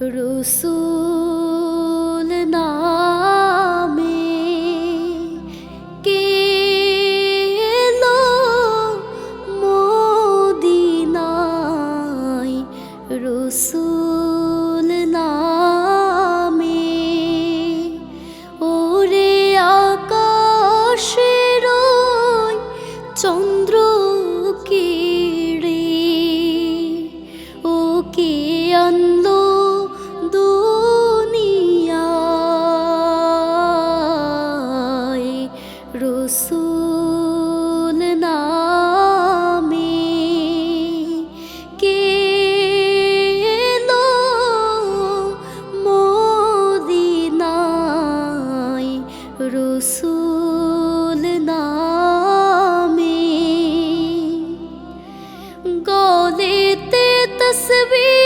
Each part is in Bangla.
রসুল নামে কে লো মোদিনায়? রসুল নামে। ওরে আকাশের চন্দ্র सूलनाी गोलि तस्वी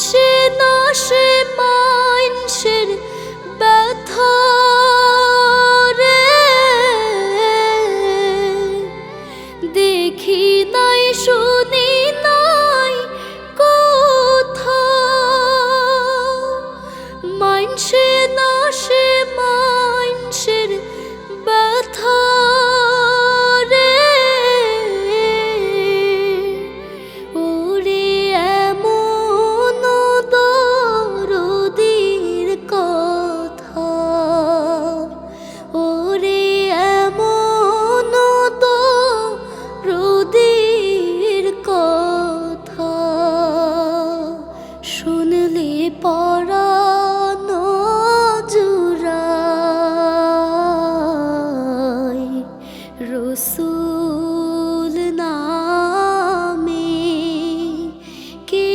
是 পরাণ জুরাই রসুল নামে কে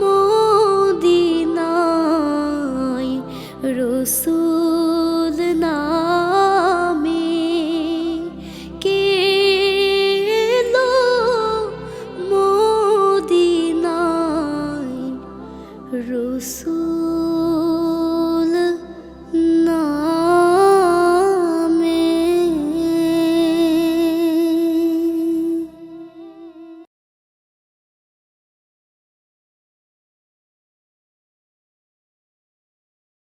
মোদিনাই রসুল